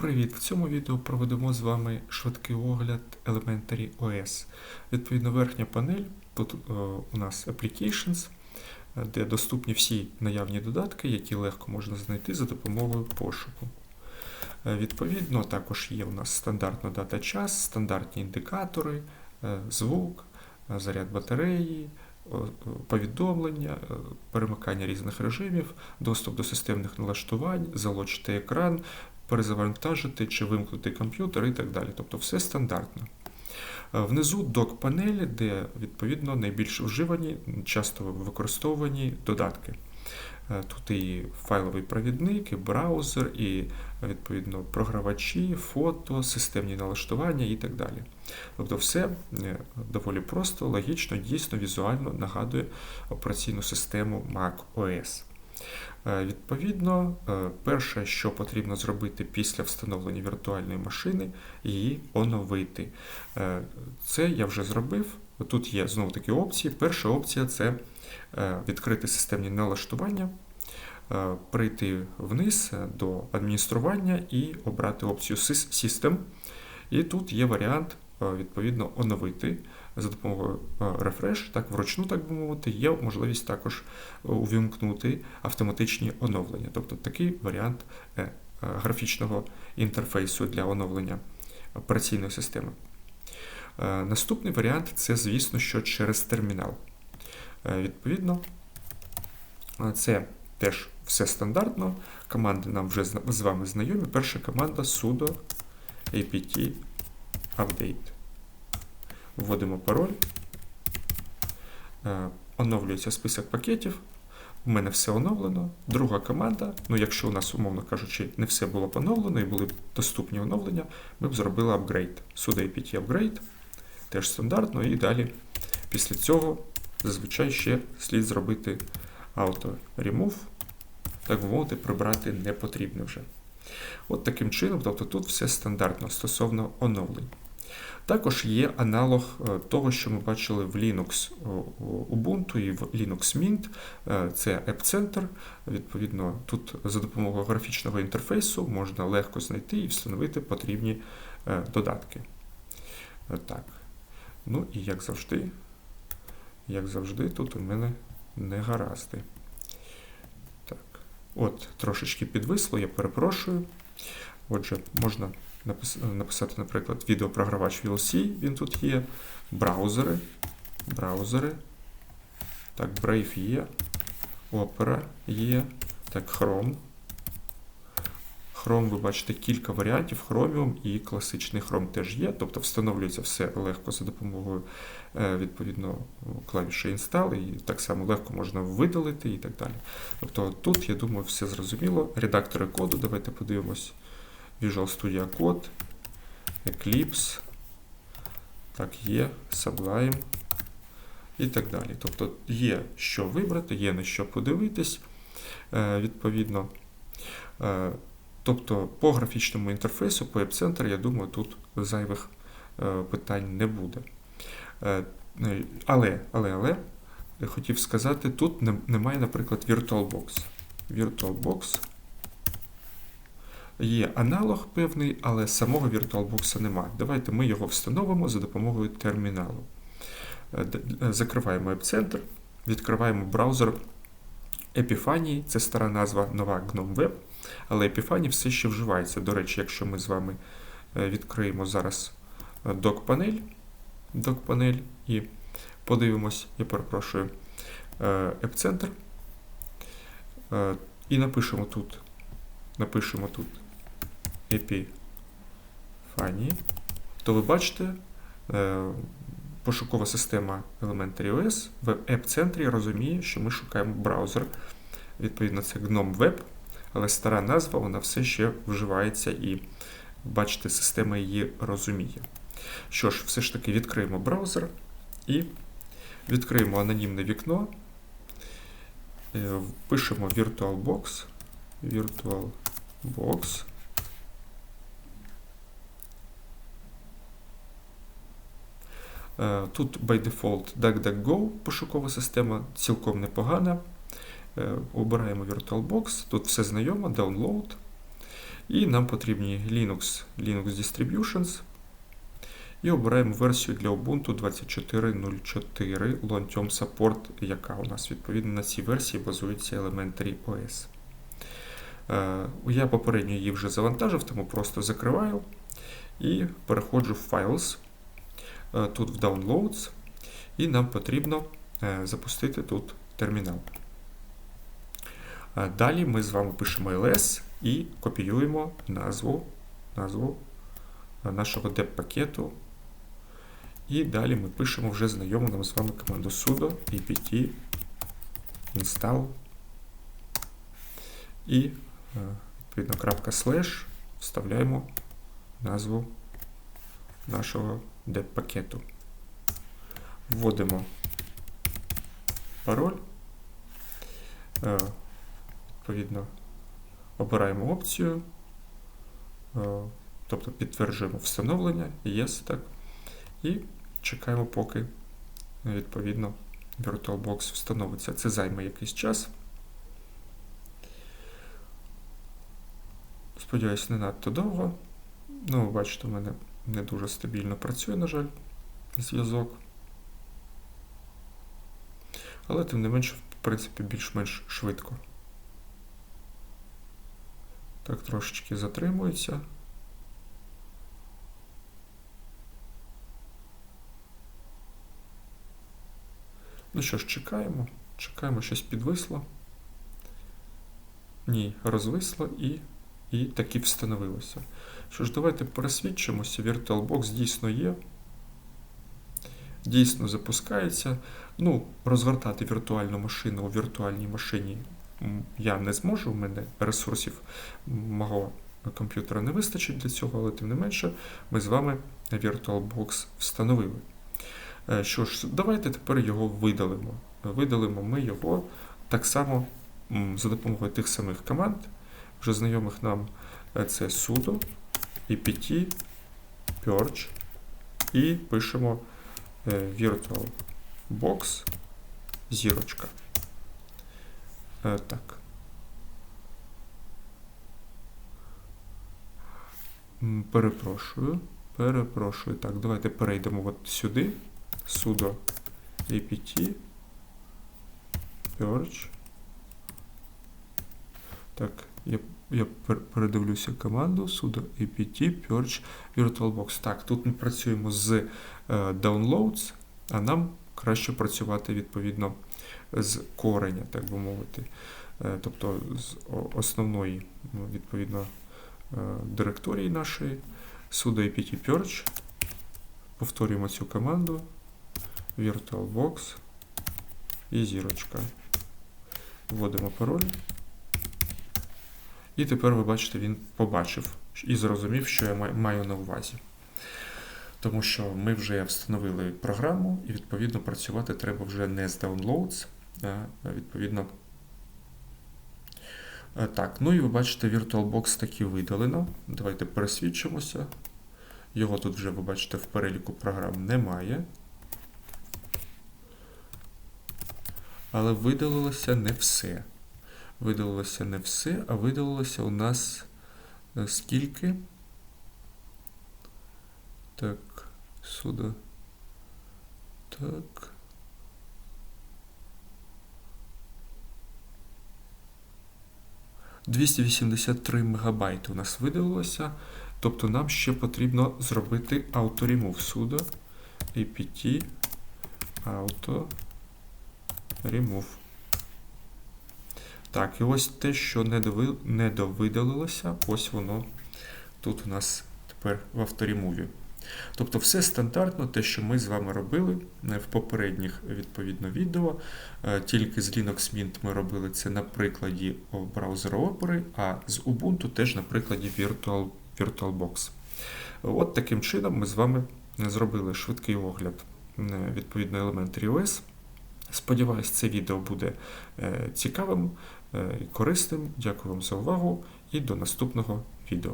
Привіт! В цьому відео проведемо з вами швидкий огляд Elementary OS. Відповідно, верхня панель, тут е, у нас Applications, де доступні всі наявні додатки, які легко можна знайти за допомогою пошуку. Е, відповідно, також є у нас стандартна дата час, стандартні індикатори, е, звук, заряд батареї, повідомлення, перемикання різних режимів, доступ до системних налаштувань, залочити екран, перезавантажити чи вимкнути комп'ютер і так далі. Тобто все стандартно. Е, Внизу док-панелі, де відповідно найбільш вживані, часто використовувані додатки. Е, Тут і файловий провідник, і браузер, і відповідно програвачі, фото, системні налаштування і так далі. Тобто, все е, доволі просто, логічно, дійсно, візуально нагадує операційну систему Mac OS. Е, Відповідно, е, перше, що потрібно зробити після встановлення віртуальної машини, її оновити. Е, Це я вже зробив. Тут є знову такі опції. Перша опція це відкрити системні налаштування, прийти вниз до адміністрування і обрати опцію Sys- System. І тут є варіант відповідно оновити за допомогою е, Refresh, так вручну, так би мовити, є можливість також е, увімкнути автоматичні оновлення. Тобто такий варіант е, е, графічного інтерфейсу для оновлення операційної системи. Е, Наступний варіант це, звісно, що через термінал. Е, Відповідно, е, це теж все стандартно. Команди нам вже з вами знайомі. Перша команда sudo apt update. Вводимо пароль. Е, Оновлюється список пакетів. У мене все оновлено. Друга команда. Ну, якщо у нас, умовно кажучи, не все було поновлено і були доступні оновлення, ми б зробили апгрейд. sudo apt upgrade. Теж стандартно. І далі після цього зазвичай ще слід зробити auto remove, так би мовити, прибрати не потрібне вже. От таким чином, тобто тут все стандартно стосовно оновлень. Також є аналог е, того, що ми бачили в Linux о, Ubuntu і в Linux Mint. Е, Це App Center. Відповідно, тут за допомогою графічного інтерфейсу можна легко знайти і встановити потрібні е, додатки. Е, Так. Ну і як завжди, як завжди, тут у мене не гаразди. Так. От, трошечки підвисло, я перепрошую. Отже, можна написати, наприклад, відеопрогравач VLC, він тут є, браузери, браузери, так, Brave є, Opera є, так, Chrome. Chrome, ви бачите, кілька варіантів, Chromium і класичний Chrome теж є, тобто встановлюється все легко за допомогою е, відповідно клавіші Install, і так само легко можна видалити і так далі. Тобто тут, я думаю, все зрозуміло. Редактори коду, давайте подивимось. Visual Studio Code, Eclipse, так, є, Sublime і так далі. Тобто є що вибрати, є на що подивитись, е, відповідно. Е, Тобто по графічному інтерфейсу, по App Center, я думаю, тут зайвих е, питань не буде. Але, але, але, хотів сказати, тут немає, наприклад, VirtualBox. VirtualBox Є аналог певний, але самого VirtualBox немає. Давайте ми його встановимо за допомогою терміналу. Е, е, Закриваємо App-Center, відкриваємо браузер Epiphany, це стара назва, нова GNOME Web, але Epiphany все ще вживається. До речі, якщо ми з вами е, відкриємо зараз док-панель, док-панель і подивимось, я перепрошую, е, App-Center, е, і напишемо тут, напишемо тут Epiphany, то ви бачите, е, пошукова система Elementary OS в App-центрі розуміє, що ми шукаємо браузер. Відповідно, це GNOME Web, але стара назва вона все ще вживається і, бачите, система її розуміє. Що ж, все ж таки відкриємо браузер і відкриємо анонімне вікно, е, впишемо VirtualBox, VirtualBox. Тут by default DuckDuckGo пошукова система цілком непогана. Е, Обираємо VirtualBox, тут все знайомо, download. І нам потрібні Linux, Linux Distributions. І обираємо версію для Ubuntu 24.04 Long-Term Support, яка у нас відповідно на цій версії базується Elementary OS. Е, Я попередньо її вже завантажив, тому просто закриваю і переходжу в Files. Е, Тут в Downloads, і нам потрібно е, запустити тут термінал. Е, Далі ми з вами пишемо ls і копіюємо назву, назву нашого деп-пакету. І далі ми пишемо вже знайому нам з вами команду sudo apt install і відповідно крапка слеш вставляємо назву нашого деп-пакету. Вводимо пароль. Е, Відповідно, обираємо опцію, е, тобто підтверджуємо встановлення, Yes, так, і чекаємо, поки відповідно VirtualBox встановиться. Це займе якийсь час. Сподіваюсь, не надто довго. Ну, ви бачите, у мене не дуже стабільно працює, на жаль, зв'язок. Але тим не менше, в принципі, більш-менш швидко. Так, трошечки затримується. Ну що ж, чекаємо. Чекаємо, щось підвисло. Ні, розвисло і, і таки встановилося. Що ж, давайте пересвідчимося. VirtualBox дійсно є. Дійсно запускається. Ну, розгортати віртуальну машину у віртуальній машині я не зможу, у мене ресурсів мого комп'ютера не вистачить для цього, але тим не менше, ми з вами VirtualBox встановили. Е, Що ж, давайте тепер його видалимо. Видалимо ми його так само за допомогою тих самих команд, вже знайомих нам е, це sudo, apt, purge, і пишемо е, VirtualBox зірочка. Е, Так. Перепрошую. Перепрошую. Так, давайте перейдемо от сюди. sudo apt purge. Так, я, я передивлюся команду sudo apt purge VirtualBox. Так, тут ми працюємо з е, downloads, а нам краще працювати відповідно з кореня, так би мовити. Е, Тобто з основної, відповідно, е, директорії нашої sudo apt purge. Повторюємо цю команду. VirtualBox і зірочка. Вводимо пароль. І тепер ви бачите, він побачив і зрозумів, що я маю на увазі. Тому що ми вже встановили програму, і відповідно працювати треба вже не з downloads, а відповідно. Е, Так, ну і ви бачите, VirtualBox таки видалено. Давайте пересвідчимося. Його тут вже, ви бачите, в переліку програм немає. Але видалилося не все. Видалилося не все, а видалилося у нас е, скільки? Так, сюди. Так. «283 мегабайти у нас видалилося. Тобто нам ще потрібно зробити auto-remove sudo apt auto remove. Так, і ось те, що не довидалилося, ось воно тут у нас тепер в авторімуві. Тобто все стандартно, те, що ми з вами робили е, в попередніх відповідно відео. Е, Тільки з Linux Mint ми робили це на прикладі браузера Opera, а з Ubuntu теж на прикладі Virtual, VirtualBox. От таким чином ми з вами зробили швидкий огляд е, відповідно Elementary OS. Сподіваюсь, це відео буде цікавим корисним. Дякую вам за увагу і до наступного відео.